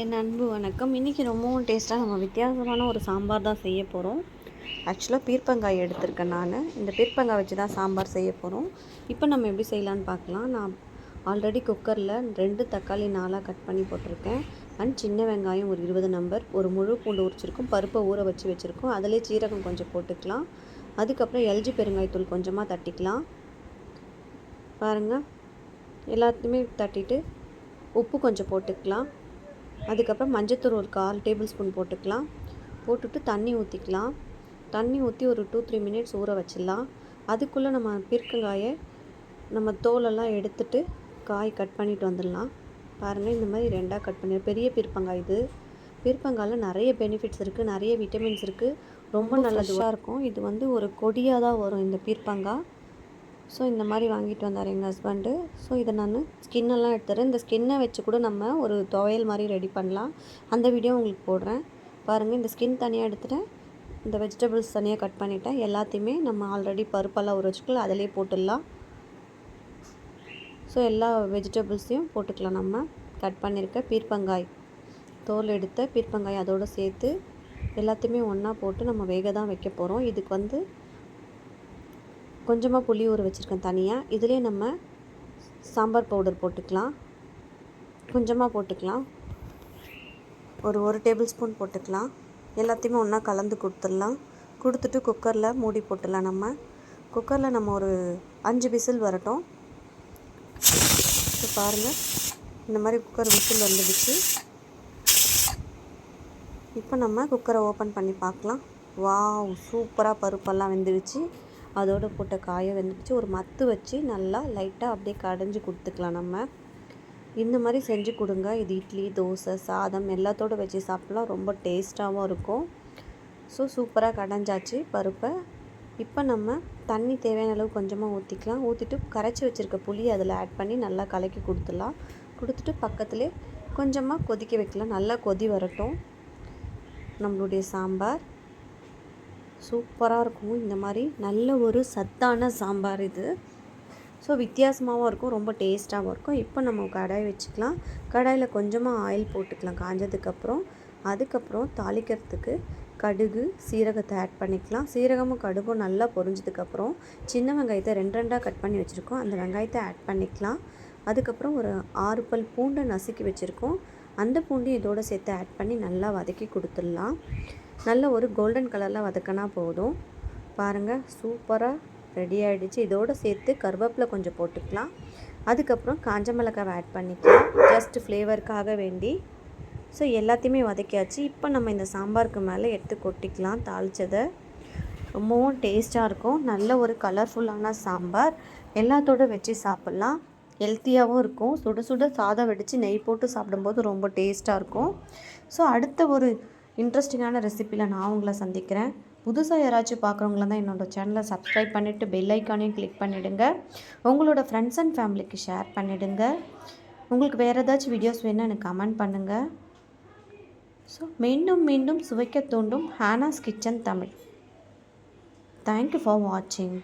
என் அன்பு வணக்கம். இன்றைக்கி ரொம்பவும் டேஸ்ட்டாக நம்ம வித்தியாசமான ஒரு சாம்பார் தான் செய்ய போகிறோம் ஆக்சுவலாக பீர்ப்பங்காய் எடுத்திருக்கேன் நான். இந்த பீர்ப்பங்காய் வச்சு தான் சாம்பார் செய்ய போகிறோம் இப்போ நம்ம எப்படி செய்யலான்னு பார்க்கலாம். நான் ஆல்ரெடி குக்கரில் ரெண்டு தக்காளி நாளாக கட் பண்ணி போட்டிருக்கேன். அண்ட் சின்ன வெங்காயம் ஒரு இருபது நம்பர் ஒரு முழு பூண்டு உரிச்சிருக்கோம். பருப்பை ஊற வச்சு வச்சுருக்கோம். அதிலே சீரகம் கொஞ்சம் போட்டுக்கலாம். அதுக்கப்புறம் எல்ஜி பெருங்காய்த்தூள் கொஞ்சமாக தட்டிக்கலாம். பாருங்கள் எல்லாத்தையுமே தட்டிட்டு உப்பு கொஞ்சம் போட்டுக்கலாம். அதுக்கப்புறம் மஞ்சத்தூள் ஒரு கால் டேபிள் ஸ்பூன் போட்டுக்கலாம். போட்டுட்டு தண்ணி ஊற்றிக்கலாம் தண்ணி ஊற்றி ஒரு டூ த்ரீ மினிட்ஸ் ஊற வச்சிடலாம். அதுக்குள்ளே நம்ம பீர்க்கங்காயை நம்ம தோலெல்லாம் எடுத்துட்டு காய் கட் பண்ணிட்டு வந்துடலாம். பாருங்கள் இந்த மாதிரி ரெண்டாக கட் பண்ணி பெரிய பீர்ப்பங்காய் இது. பீர்ப்பங்காயில் நிறைய பெனிஃபிட்ஸ் இருக்குது நிறைய விட்டமின்ஸ் இருக்குது ரொம்ப நல்லதுவாக இருக்கும். இது வந்து ஒரு கொடியாக தான் வரும் இந்த பீர்ப்பங்காய் ஸோ இந்த மாதிரி வாங்கிட்டு வந்தார் எங்கள் ஹஸ்பண்டு ஸோ இதை நான் ஸ்கின்னெல்லாம் எடுத்துறேன். இந்த ஸ்கின்னை வச்சு கூட நம்ம ஒரு துவையல் மாதிரி ரெடி பண்ணலாம். அந்த வீடியோ உங்களுக்கு போடுறேன். பாருங்கள் இந்த ஸ்கின் தனியாக எடுத்துட்டேன். இந்த வெஜிடபிள்ஸ் தனியாக கட் பண்ணிவிட்டேன் எல்லாத்தையுமே நம்ம ஆல்ரெடி பருப்பெல்லாம் ஒரு வச்சுக்கலாம் அதிலே போட்டுடலாம். ஸோ எல்லா வெஜிடபிள்ஸையும் போட்டுக்கலாம் நம்ம. கட் பண்ணியிருக்க பீர்ப்பங்காய். தோல் எடுத்த பீர்ப்பங்காய் அதோடு சேர்த்து எல்லாத்தையுமே ஒன்றா போட்டு நம்ம வேக தான் வைக்க போகிறோம் இதுக்கு வந்து கொஞ்சமாக புளி ஊற வச்சுருக்கேன் தனியாக இதிலே நம்ம சாம்பார் பவுடர் போட்டுக்கலாம். கொஞ்சமாக போட்டுக்கலாம். ஒரு ஒரு டேபிள் ஸ்பூன் போட்டுக்கலாம். எல்லாத்தையுமே ஒன்றா கலந்து கொடுத்துடலாம். கொடுத்துட்டு குக்கரில் மூடி போட்டுடலாம் நம்ம. குக்கரில் நம்ம ஒரு அஞ்சு விசில் வரட்டும். இப்போ பாருங்கள் இந்த மாதிரி குக்கர் விசில் வந்துடுச்சு. இப்போ நம்ம குக்கரை ஓப்பன் பண்ணி பார்க்கலாம். வாவ் சூப்பராக பருப்பெல்லாம் வெந்துடுச்சு. அதோடு போட்ட காயை வந்துடுச்சு. ஒரு மத்து வச்சு நல்லா லைட்டாக அப்படியே கடைஞ்சி கொடுத்துக்கலாம் நம்ம. இந்த மாதிரி செஞ்சு கொடுங்க. இது இட்லி தோசை சாதம் எல்லாத்தோடு வச்சு சாப்பிட்லாம். ரொம்ப டேஸ்ட்டாகவும் இருக்கும். ஸோ சூப்பராக கடைஞ்சாச்சு பருப்பை. இப்போ நம்ம தண்ணி தேவையான அளவு கொஞ்சமாக ஊற்றிக்கலாம் ஊற்றிட்டு கரைச்சி வச்சுருக்க புளி அதில் ஆட் பண்ணி நல்லா கலக்கி கொடுத்துடலாம். கொடுத்துட்டு பக்கத்துலேயே கொஞ்சமாக கொதிக்க வைக்கலாம். நல்லா கொதி வரட்டும். நம்மளுடைய சாம்பார். சூப்பராக இருக்கும். இந்த மாதிரி நல்ல ஒரு சத்தான சாம்பார் இது. ஸோ வித்தியாசமாகவும் இருக்கும் ரொம்ப டேஸ்ட்டாகவும் இருக்கும். இப்போ நம்ம கடாய் வச்சுக்கலாம். கடாயில் கொஞ்சமாக ஆயில் போட்டுக்கலாம் காஞ்சதுக்கப்புறம். அதுக்கப்புறம் தாளிக்கிறதுக்கு கடுகு சீரகத்தை ஆட் பண்ணிக்கலாம். சீரகமும் கடுகும் நல்லா பொரிஞ்சதுக்கப்புறம் சின்ன வெங்காயத்தை ரெண்டு ரெண்டாக கட் பண்ணி வச்சுருக்கோம். அந்த வெங்காயத்தை ஆட் பண்ணிக்கலாம். அதுக்கப்புறம் ஒரு ஆறு பல் பூண்டை நசுக்கி வச்சுருக்கோம். அந்த பூண்டையும் இதோடு சேர்த்து ஆட் பண்ணி நல்லா வதக்கி கொடுத்துடலாம். நல்ல ஒரு கோல்டன் கலரில் வதக்கினா போதும். பாருங்கள் சூப்பராக ரெடி ஆகிடுச்சு இதோடு சேர்த்து கருவேப்பிலை கொஞ்சம் போட்டுக்கலாம். அதுக்கப்புறம் காஞ்ச மிளகாவை ஆட் பண்ணிக்கலாம். ஜஸ்ட் ஃப்ளேவருக்காக வேண்டி. ஸோ எல்லாத்தையுமே வதக்கியாச்சு. இப்போ நம்ம இந்த சாம்பாருக்கு மேலே எடுத்து கொட்டிக்கலாம் தாளித்ததை ரொம்பவும் டேஸ்ட்டாக இருக்கும். நல்ல ஒரு கலர்ஃபுல்லான சாம்பார். எல்லாத்தோடு வச்சு சாப்பிட்லாம். ஹெல்த்தியாகவும் இருக்கும். சுட சுட சாதம் வெடித்து நெய் போட்டு சாப்பிடும்போது ரொம்ப டேஸ்ட்டாக இருக்கும். ஸோ அடுத்த ஒரு இன்ட்ரெஸ்டிங்கான ரெசிப்பியில் நான் உங்களை சந்திக்கிறேன். புதுசாக யாராச்சும் பார்க்குறவங்கள தான் என்னோடய சேனலை சப்ஸ்கிரைப் பண்ணிவிட்டு பெல் ஐக்கானையும் கிளிக் பண்ணிவிடுங்க உங்களோட ஃப்ரெண்ட்ஸ் அண்ட் ஃபேமிலிக்கு ஷேர் பண்ணிவிடுங்க உங்களுக்கு வேறு ஏதாச்சும் வீடியோஸ் வேணும் எனக்கு கமெண்ட் பண்ணுங்கள் ஸோ மீண்டும் மீண்டும் சுவைக்க தூண்டும் Hana's kitchen Tamil. Thank you for வாட்சிங்